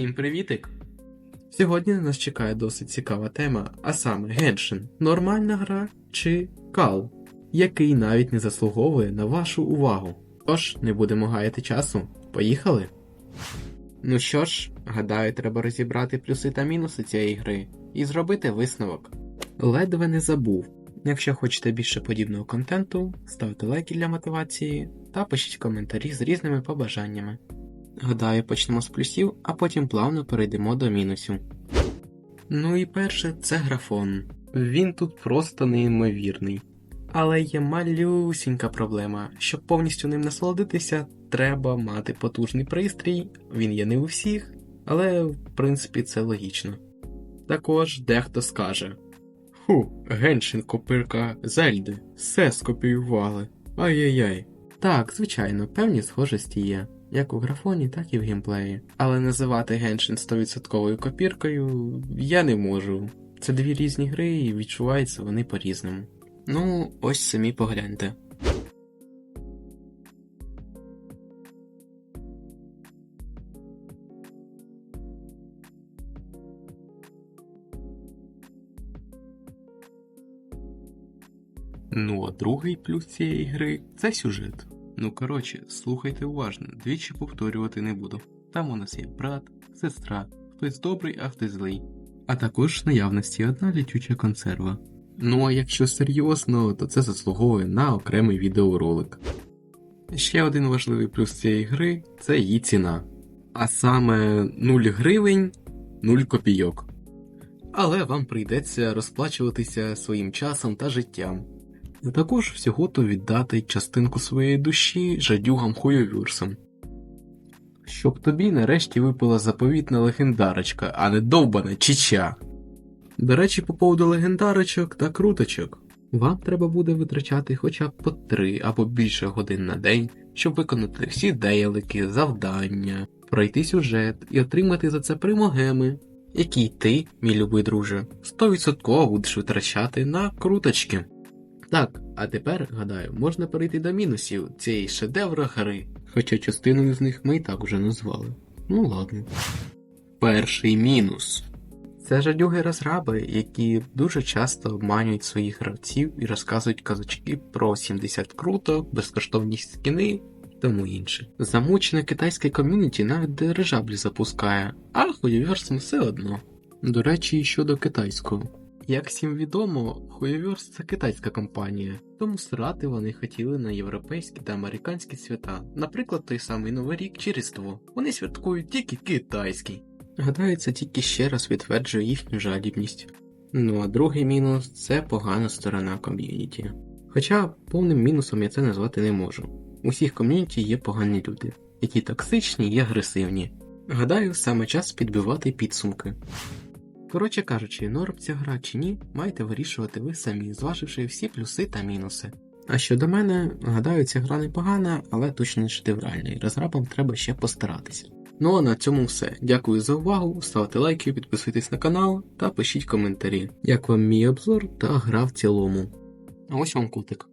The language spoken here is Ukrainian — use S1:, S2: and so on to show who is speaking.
S1: Всім привітик! Сьогодні нас чекає досить цікава тема, а саме Геншин. Нормальна гра чи кал, який навіть не заслуговує на вашу увагу. Тож, не будемо гаяти часу. Поїхали? Ну що ж, гадаю, треба розібрати плюси та мінуси цієї гри і зробити висновок. Ледве не забув. Якщо хочете більше подібного контенту, ставте лайки для мотивації та пишіть коментарі з різними побажаннями. Гадаю, почнемо з плюсів, а потім плавно перейдемо до мінусів. Ну і перше, це графон. Він тут просто неймовірний. Але є малюсінька проблема. Щоб повністю ним насолодитися, треба мати потужний пристрій, він є не у всіх, але в принципі це логічно. Також дехто скаже: Ху, Геншин копирка Зельди, все скопіювали. Ай-яй-яй. Так, звичайно, певні схожості є, як у графоні, так і в геймплеї. Але називати Геншин 100% копіркою я не можу. Це дві різні гри і відчуваються вони по-різному. Ну, ось самі погляньте. Ну, а другий плюс цієї гри це сюжет. Ну коротше, слухайте уважно, двічі повторювати не буду. Там у нас є брат, сестра, хтось добрий, а хтось злий. А також наявності одна літюча консерва. Ну а якщо серйозно, то це заслуговує на окремий відеоролик. Ще один важливий плюс цієї гри це її ціна. А саме 0 гривень 0 копійок. Але вам прийдеться розплачуватися своїм часом та життям. А також всього то віддати частинку своєї душі жадюгам хуйовюрсам. Щоб тобі нарешті випала заповітна легендарочка, а не довбана чіча. До речі, по поводу легендарочок та круточок. Вам треба буде витрачати хоча б по 3 або більше годин на день, щоб виконати всі дейлики, завдання, пройти сюжет і отримати за це примогеми, які ти, мій любий друже, 100% будеш витрачати на круточки. Так, а тепер, гадаю, можна перейти до мінусів цієї шедевра гри, хоча частину з них ми і так уже назвали. Ну ладно. Перший мінус. Це жадюги розраби, які дуже часто обманюють своїх гравців і розказують казочки про 70 круто, безкоштовні скіни і тому інше. Замучене китайське ком'юніті навіть дирижаблі запускає, а хуйоверсам все одно. До речі, щодо китайського. Як всім відомо, Хуйоверс це китайська компанія, тому срати вони хотіли на європейські та американські свята, наприклад, той самий Новий рік чи Різдво. Вони святкують тільки китайський. Гадаю, це тільки ще раз підтверджує їхню жадібність. Ну а другий мінус це погана сторона ком'юніті. Хоча повним мінусом я це назвати не можу. У всіх ком'юніті є погані люди, які токсичні і агресивні. Гадаю, саме час підбивати підсумки. Коротше кажучи, норм ця гра чи ні, маєте вирішувати ви самі, зваживши всі плюси та мінуси. А щодо мене, гадаю, ця гра непогана, але точно не шедевральна, і розрабам треба ще постаратися. Ну а на цьому все. Дякую за увагу, ставте лайки, підписуйтесь на канал та пишіть коментарі, як вам мій обзор та гра в цілому. А ось вам кутик.